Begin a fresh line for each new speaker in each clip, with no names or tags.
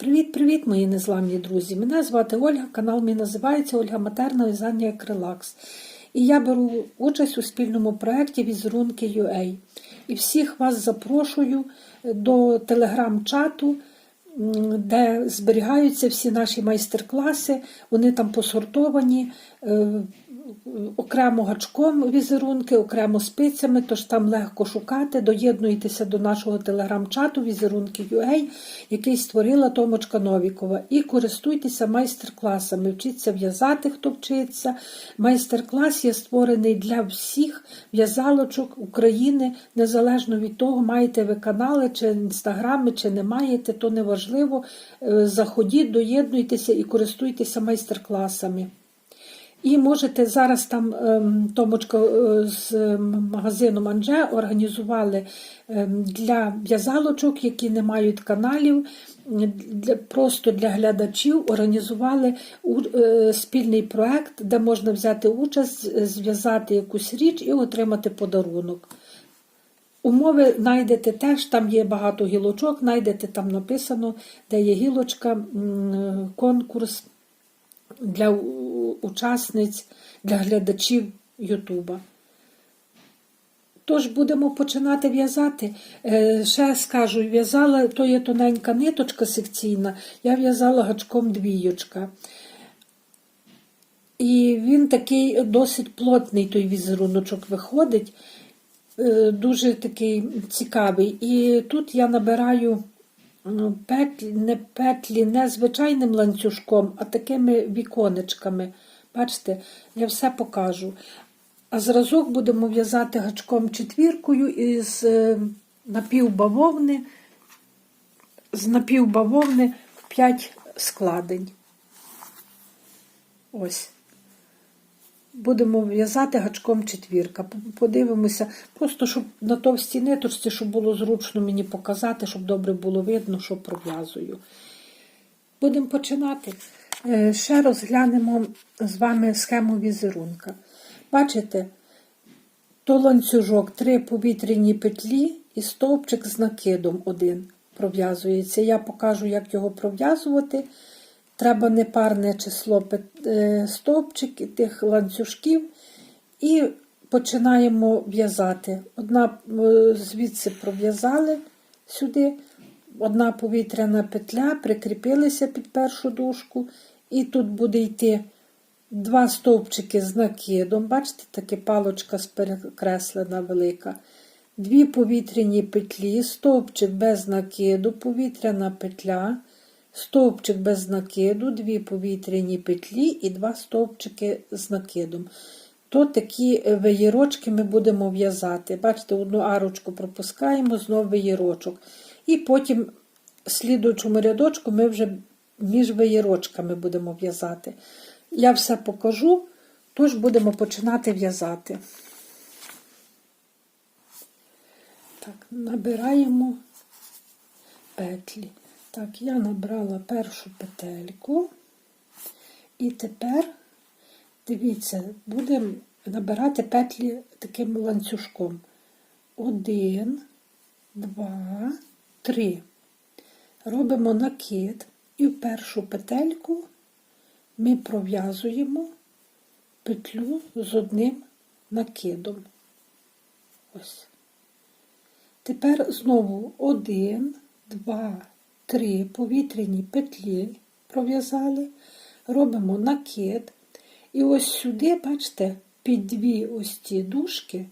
Привіт-привіт, мої незламні друзі! Мене звати Ольга, канал мій називається Ольга Матерна в'язання як релакс. І я беру участь у спільному проєкті Візерунки UA. І всіх вас запрошую до телеграм-чату, де зберігаються всі наші майстер-класи. Вони там посортовані е, окремо гачком візерунки, окремо спицями, тож там легко шукати. Доєднуйтеся до нашого телеграм-чату Візерунки UA, який створила Томочка Новікова. І користуйтеся майстер-класами. Вчіться в'язати, хто вчиться. Майстер-клас є створений для всіх в'язалочок України, незалежно від того, маєте ви канали чи інстаграми, чи не маєте, то неважливо. Е, Заходіть, доєднуйтеся і користуйтеся майстер-класами. І можете зараз там ем, Томочка е, з ем, магазином Анже організували ем, для в'язалочок, які не мають каналів, для, просто для глядачів організували е, спільний проект, де можна взяти участь, зв'язати якусь річ і отримати подарунок. Умови знайдете теж, там є багато гілочок, знайдете там написано, де є гілочка, конкурс для учасниць, для глядачів Ютуба. Тож будемо починати в'язати. Е, Ще скажу, в'язала, то є тоненька ниточка секційна, я в'язала гачком двійочка. І він такий досить плотний той візеруночок виходить, е, дуже такий цікавий. І тут я набираю петлі, не петлі не звичайним ланцюжком, а такими віконечками. Бачите, я все покажу. А зразок будемо в'язати гачком четвіркою із е, напівбавовни, з напівбавовни в 5 складень. Ось. Будемо в'язати гачком четвірка. Подивимося, просто щоб на товстій ниточці, щоб було зручно мені показати, щоб добре було видно, що пров'язую. Будемо починати. Е, Ще розглянемо з вами схему візерунка. Бачите, то ланцюжок, три повітряні петлі і стовпчик з накидом один пров'язується. Я покажу, як його пров'язувати. Треба непарне число е, тих ланцюжків. І починаємо в'язати. Одна е, звідси пров'язали сюди, одна повітряна петля, прикріпилися під першу дужку, і тут буде йти два стовпчики з накидом. Бачите, таке палочка перекреслена велика. Дві повітряні петлі, стовпчик без накиду, повітряна петля, стовпчик без накиду, дві повітряні петлі і два стовпчики з накидом. То такі е, веєрочки ми будемо в'язати. Бачите, одну арочку пропускаємо, знову веєрочок. І потім слідуючому рядочку ми вже між веєрочками будемо в'язати. Я все покажу, тож будемо починати в'язати. Так, набираємо петлі. Так, я набрала першу петельку. І тепер, дивіться, будемо набирати петлі таким ланцюжком. Один, два, три. Робимо накид і в першу петельку ми пров'язуємо петлю з одним накидом. Ось. Тепер знову один, два, три повітряні петлі пров'язали, робимо накид. І ось сюди, бачите, під дві ось ці дужки,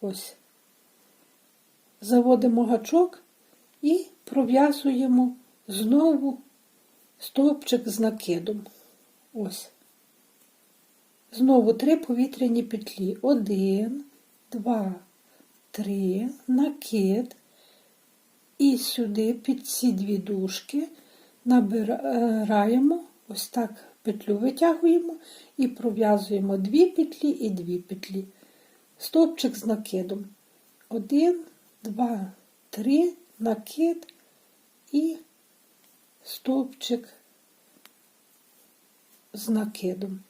ось, заводимо гачок і пров'язуємо знову стовпчик з накидом. Ось. Знову три повітряні петлі. Один, два, три, накид. І сюди під ці дві дужки набираємо, ось так петлю витягуємо і пров'язуємо дві петлі і дві петлі. Стовпчик з накидом. Один, два, три, накид і стовпчик з накидом.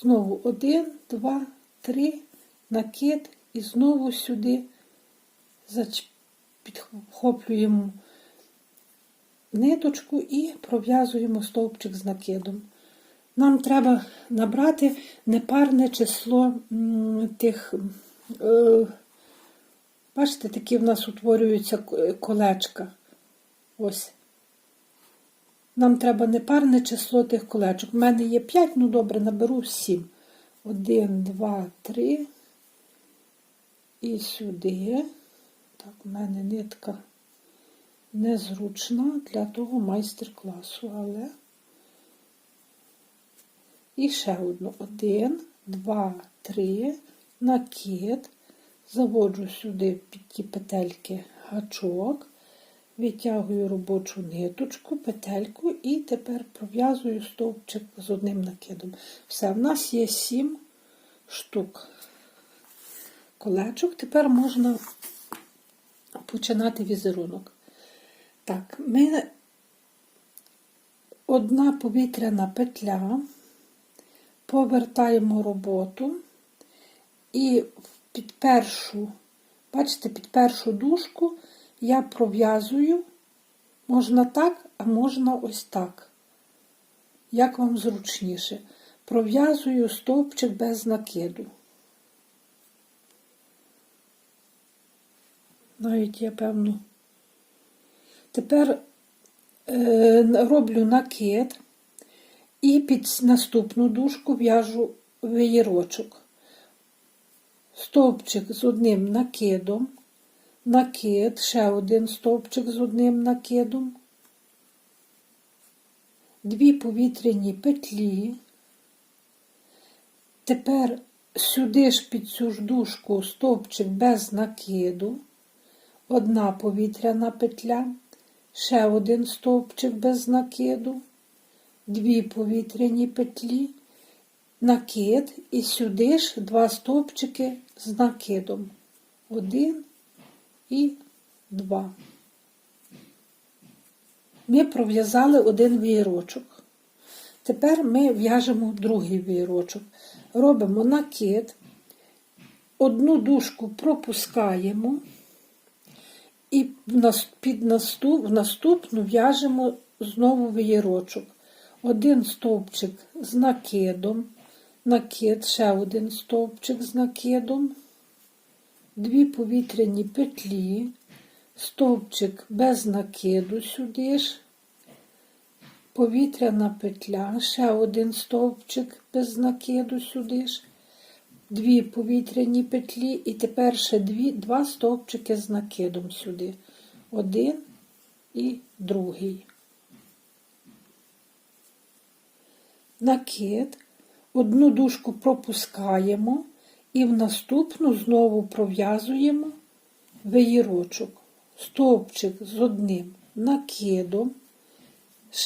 Знову один, два, три, накид і знову сюди зач- підхоплюємо ниточку і пров'язуємо стовпчик з накидом. Нам треба набрати непарне число тих, е, бачите, такі в нас утворюються колечка. Ось. Нам треба непарне число тих колечок. У мене є 5, ну добре, наберу 7. 1, 2, 3. І сюди. Так, у мене нитка незручна для того майстер-класу, але. І ще одну. Один, два, три, накид. Заводжу сюди під ті петельки гачок, витягую робочу ниточку, петельку і тепер пров'язую стовпчик з одним накидом. Все, в нас є сім штук колечок. Тепер можна починати візерунок. Так, ми одна повітряна петля, повертаємо роботу і під першу, бачите, під першу дужку я пров'язую, можна так, а можна ось так. Як вам зручніше. Пров'язую стовпчик без накиду. Навіть я певно. Тепер е, роблю накид і під наступну дужку в'яжу веєрочок. Стовпчик з одним накидом, накид, ще один стовпчик з одним накидом, дві повітряні петлі. Тепер сюди ж під цю ж дужку стовпчик без накиду, одна повітряна петля, ще один стовпчик без накиду, дві повітряні петлі, накид і сюди ж два стовпчики з накидом. Один і два. Ми пров'язали один вієрочок. Тепер ми в'яжемо другий вієрочок. Робимо накид, одну дужку пропускаємо і під наступ, в наступну в'яжемо знову вієрочок. Один стовпчик з накидом, накид, ще один стовпчик з накидом, дві повітряні петлі, стовпчик без накиду сюди ж, повітряна петля, ще один стовпчик без накиду сюди ж, дві повітряні петлі і тепер ще дві, два стовпчики з накидом сюди. Один і другий. Накид, одну дужку пропускаємо і в наступну знову пров'язуємо веєрочок. Стовпчик з одним накидом,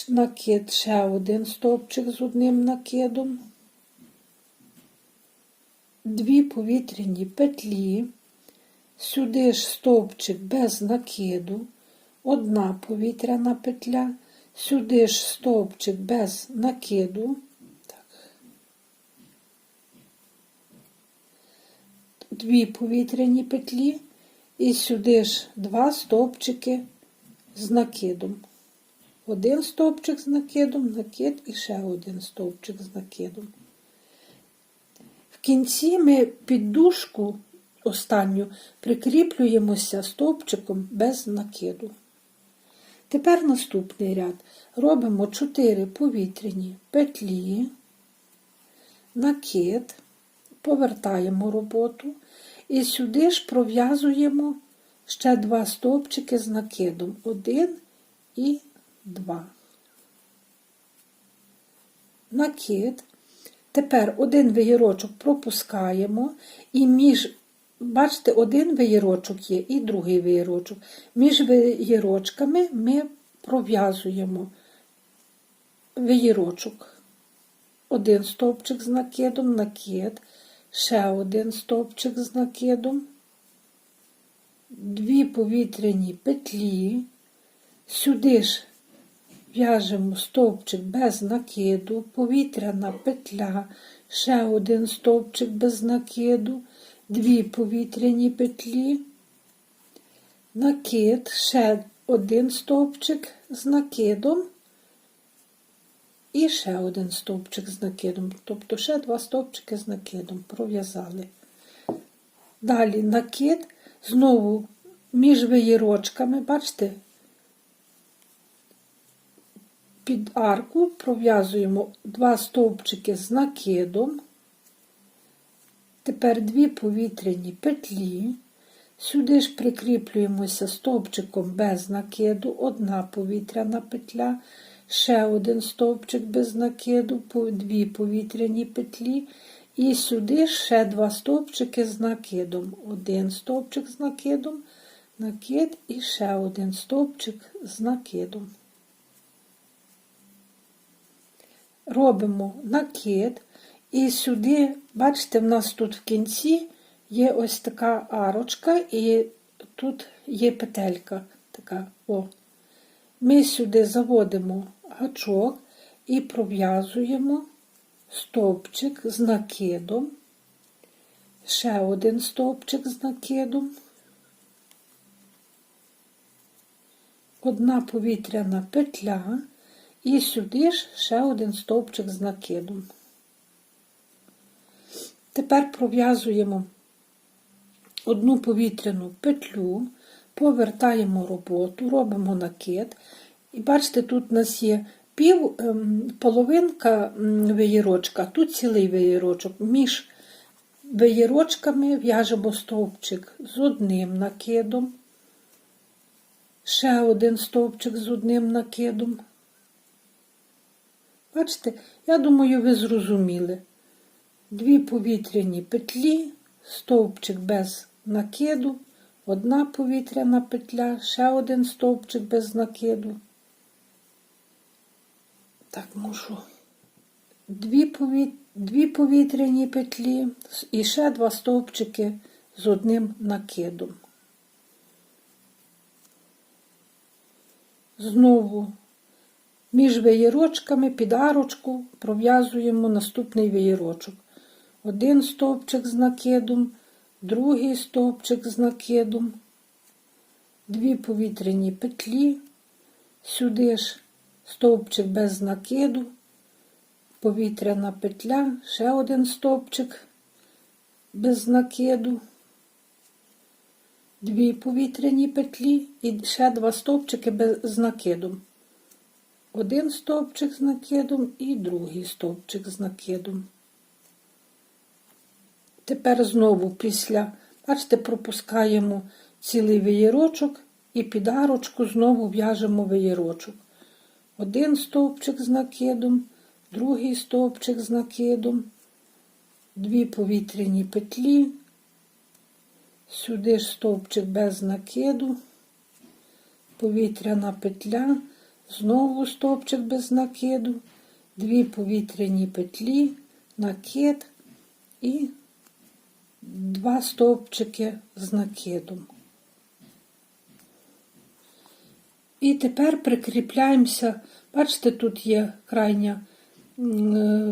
накид, ще один стовпчик з одним накидом, дві повітряні петлі, сюди ж стовпчик без накиду, одна повітряна петля, сюди ж стовпчик без накиду. Так. Дві повітряні петлі і сюди ж два стовпчики з накидом. Один стовпчик з накидом, накид і ще один стовпчик з накидом. Кінці ми під дужку останню прикріплюємося стовпчиком без накиду. Тепер наступний ряд. Робимо 4 повітряні петлі, накид, повертаємо роботу і сюди ж пров'язуємо ще два стовпчики з накидом. Один і два. Накид. Тепер один веєрочок пропускаємо і між, бачите, один веєрочок є і другий веєрочок. Між веєрочками ми пров'язуємо веєрочок. Один стовпчик з накидом, накид, ще один стовпчик з накидом, дві повітряні петлі, сюди ж в'яжемо стовпчик без накиду, повітряна петля, ще один стовпчик без накиду, дві повітряні петлі, накид, ще один стовпчик з накидом і ще один стовпчик з накидом. Тобто ще два стовпчики з накидом пров'язали. Далі накид, знову між виїрочками, бачите, під арку пров'язуємо два стовпчики з накидом. Тепер дві повітряні петлі. Сюди ж прикріплюємося стовпчиком без накиду, одна повітряна петля, ще один стовпчик без накиду, дві повітряні петлі. І сюди ще два стовпчики з накидом. Один стовпчик з накидом, накид і ще один стовпчик з накидом. Робимо накид, і сюди, бачите, в нас тут в кінці є ось така арочка, і тут є петелька така. о. Ми сюди заводимо гачок і пров'язуємо стовпчик з накидом, ще один стовпчик з накидом, одна повітряна петля, і сюди ж ще один стовпчик з накидом. Тепер пров'язуємо одну повітряну петлю, повертаємо роботу, робимо накид. І бачите, тут у нас є пів ем, половинка веєрочка, тут цілий веєрочок. Між веєрочками в'яжемо стовпчик з одним накидом, ще один стовпчик з одним накидом. Бачите, я думаю, ви зрозуміли. Дві повітряні петлі, стовпчик без накиду, одна повітряна петля, ще один стовпчик без накиду. Так, мушу. Дві, повіт... Дві повітряні петлі і ще два стовпчики з одним накидом. Знову між веєрочками під арочку пров'язуємо наступний веєрочок. Один стовпчик з накидом, другий стовпчик з накидом, дві повітряні петлі, сюди ж стовпчик без накиду, повітряна петля, ще один стовпчик без накиду, дві повітряні петлі і ще два стовпчики без накидом. Один стовпчик з накидом і другий стовпчик з накидом. Тепер знову після, бачите, пропускаємо цілий веєрочок і під арочку знову в'яжемо веєрочок. Один стовпчик з накидом, другий стовпчик з накидом, дві повітряні петлі, сюди ж стовпчик без накиду, повітряна петля, знову стовпчик без накиду, дві повітряні петлі, накид і два стовпчики з накидом. І тепер прикріпляємося, бачите, тут є крайня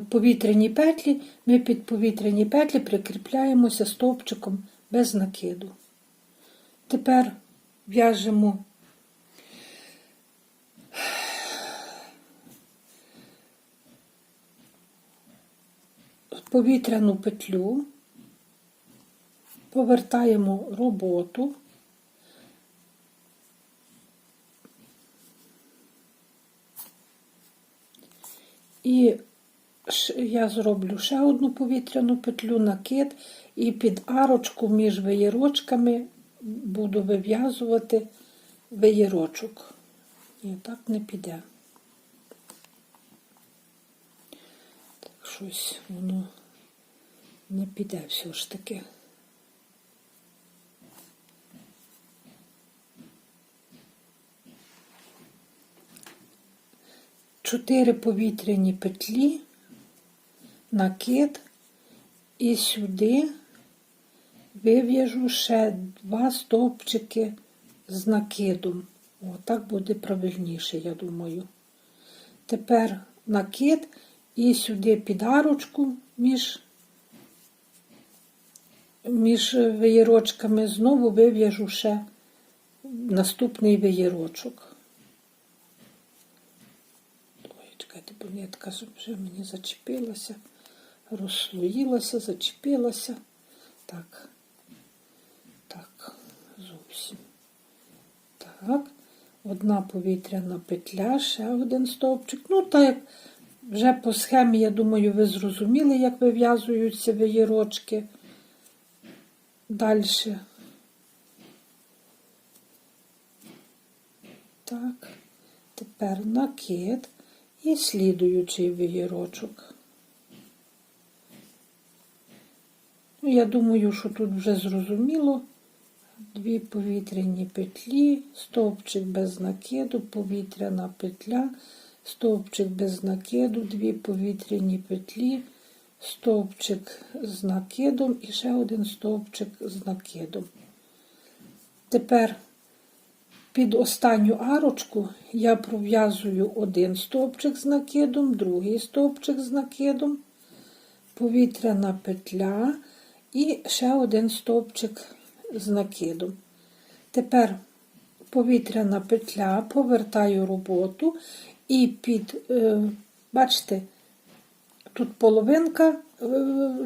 повітряні петлі, ми під повітряні петлі прикріпляємося стовпчиком без накиду. Тепер в'яжемо повітряну петлю, повертаємо роботу. І я зроблю ще одну повітряну петлю, накид, і під арочку між веєрочками буду вив'язувати веєрочок. І так не піде. Так щось воно не піде все ж таки. Чотири повітряні петлі, накид і сюди вив'яжу ще два стовпчики з накидом. О, так буде правильніше, я думаю. Тепер накид і сюди під арочку між між веєрочками знову вив'яжу ще наступний веєрочок. Ой, чекайте, бо нитка вже мені зачепилася, розслоїлася, зачепилася. Так, так, зовсім. Так, одна повітряна петля, ще один стовпчик. Ну, так вже по схемі, я думаю, ви зрозуміли, як вив'язуються веєрочки. Далі. Так, тепер накид і слідуючий веєрочок. Ну, я думаю, що тут вже зрозуміло. Дві повітряні петлі, стовпчик без накиду, повітряна петля, стовпчик без накиду, дві повітряні петлі, стовпчик з накидом і ще один стовпчик з накидом. Тепер під останню арочку я пров'язую один стовпчик з накидом, другий стовпчик з накидом, повітряна петля і ще один стовпчик з накидом. Тепер повітряна петля, повертаю роботу і під, е, бачите, тут половинка е,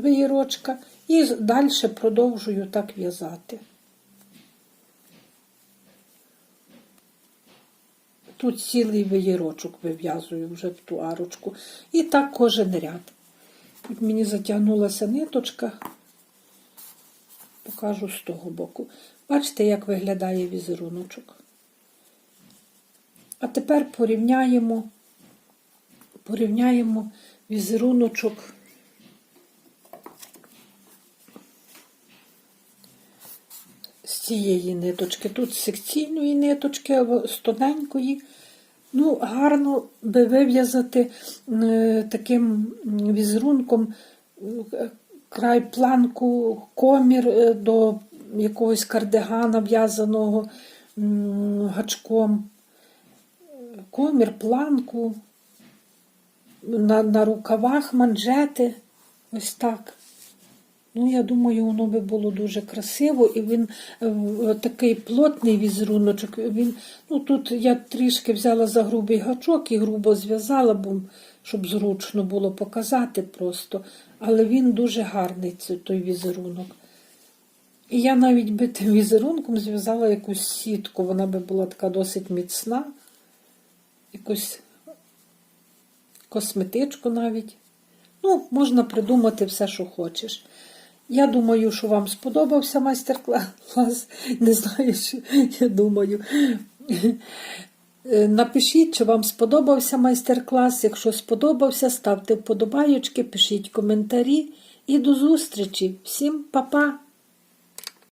веєрочка, і далі продовжую так в'язати. Тут цілий веєрочок вив'язую вже в ту арочку. І так кожен ряд. Тут мені затягнулася ниточка, покажу з того боку. Бачите, як виглядає візеруночок. А тепер порівняємо, порівняємо візеруночок. З цієї ниточки. Тут секційної ниточки, а з тоненької. Ну, гарно би вив'язати таким візерунком е, край планку, комір е, до якогось кардигана в'язаного гачком. Комір, планку, на, на рукавах манжети. Ось так. Ну, я думаю, воно би було дуже красиво, і він е, такий плотний візеруночок. Він, ну, тут я трішки взяла за грубий гачок і грубо зв'язала, бо, щоб зручно було показати просто. Але він дуже гарний, цей той візерунок. І я навіть би тим візерунком зв'язала якусь сітку, вона би була така досить міцна, якусь косметичку навіть. Ну, можна придумати все, що хочеш. Я думаю, що вам сподобався майстер-клас. Не знаю, що я думаю. Напишіть, чи вам сподобався майстер-клас. Якщо сподобався, ставте вподобайочки, пишіть коментарі. І до зустрічі. Всім па-па!